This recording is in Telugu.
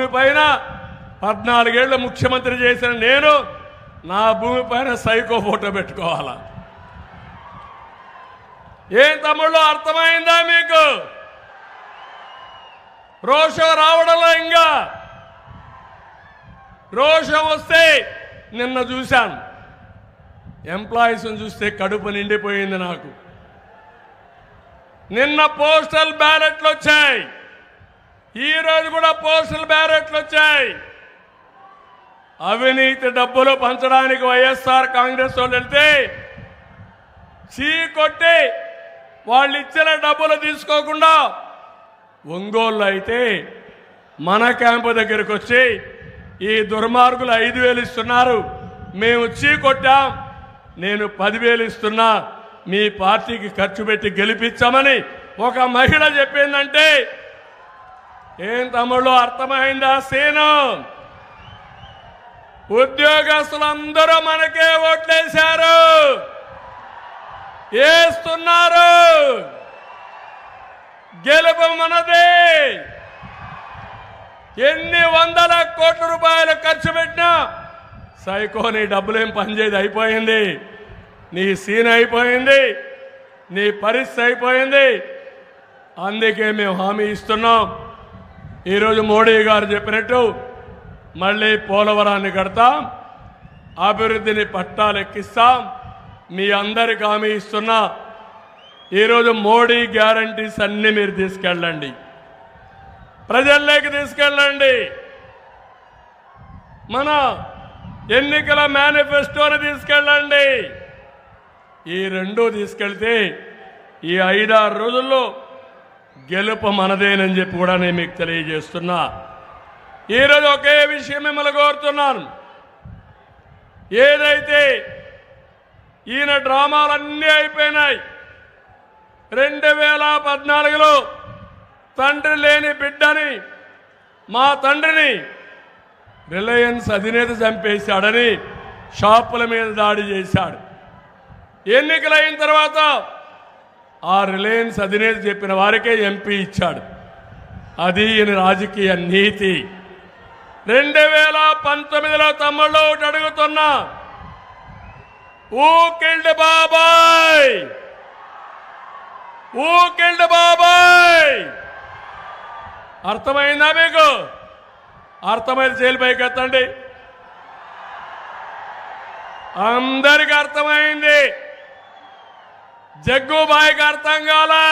భూమి పైన పద్నాలుగేళ్ళ ముఖ్యమంత్రి చేసిన నేను నా భూమి పైన సైకో ఫోటో పెట్టుకోవాలా? ఏం తమ్ముళ్ళు అర్థమైందా మీకు? రోషం రావడంలో ఇంకా రోషం వస్తే నిన్న చూశాను. ఎంప్లాయీస్ని చూస్తే కడుపు నిండిపోయింది నాకు. నిన్న పోస్టల్ బ్యాలెట్లు వచ్చాయి. ఈ రోజు కూడా పోస్టల్ బ్యారెట్లు వచ్చాయి. అవినీతి డబ్బులు పంచడానికి వైఎస్ఆర్ కాంగ్రెస్ వాళ్ళు వెళ్తే చీ కొట్టి వాళ్ళు ఇచ్చిన డబ్బులు తీసుకోకుండా ఒంగోలు అయితే మన క్యాంపు దగ్గరికి వచ్చి ఈ దుర్మార్గులు ఐదు వేలు ఇస్తున్నారు. మేము చీ కొట్టాం. నేను పదివేలు ఇస్తున్నా. మీ పార్టీకి ఖర్చు పెట్టి గెలిపించామని ఒక మహిళ చెప్పిందంటే ఏం తమ్ముళ్ళు అర్థమైందా సీను? ఉద్యోగస్తులందరూ మనకే ఓట్లేశారు. వేస్తున్నారు గెలుపు మనదే. ఎన్ని వందల కోట్ల రూపాయలు ఖర్చు పెట్టినా సైకో నీ డబ్బులేం పనిచేది అయిపోయింది. నీ సీన్ అయిపోయింది నీ పరిస్థితి అయిపోయింది. అందుకే మేము హామీ ఇస్తున్నాం. ఈరోజు మోడీ గారు చెప్పినట్టు మళ్ళీ పోలవరాన్ని కడతాం అభివృద్ధిని పట్టాలెక్కిస్తాం మీ అందరికి హామీ ఇస్తున్నా. ఈరోజు మోడీ గ్యారంటీస్ అన్నీ మీరు తీసుకెళ్ళండి. ప్రజల్లోకి తీసుకెళ్ళండి. మన ఎన్నికల మేనిఫెస్టోని తీసుకెళ్ళండి. ఈ రెండు తీసుకెళ్తే ఈ ఐదారు రోజుల్లో గెలుపు మనదేనని చెప్పి కూడా నేను మీకు తెలియజేస్తున్నా. ఈరోజు ఒకే విషయం మిమ్మల్ని కోరుతున్నాను. ఏదైతే ఈయన డ్రామాలన్నీ అయిపోయినాయి రెండు వేల పద్నాలుగులో తండ్రి లేని బిడ్డని మా తండ్రిని రిలయన్స్ అధినేత చంపేశాడని షాపుల మీద దాడి చేశాడు. ఎన్నికలైన తర్వాత ఆ రిలయన్స్ అధినేత చెప్పిన వారికే ఎంపీ ఇచ్చాడు. అది ఈయన రాజకీయ నీతి. రెండు వేల పంతొమ్మిదిలో తమ్ముళ్ళు ఒకటి అడుగుతున్నా. ఊకిల్డ్ బాబాయ్! ఊకిల్డ్ బాబాయ్! అర్థమైందా మీకు? అర్థమైంది చేలిపైకి ఎత్తండి. అందరికి అర్థమైంది. జగ్గుబాయికి అర్థం కాలా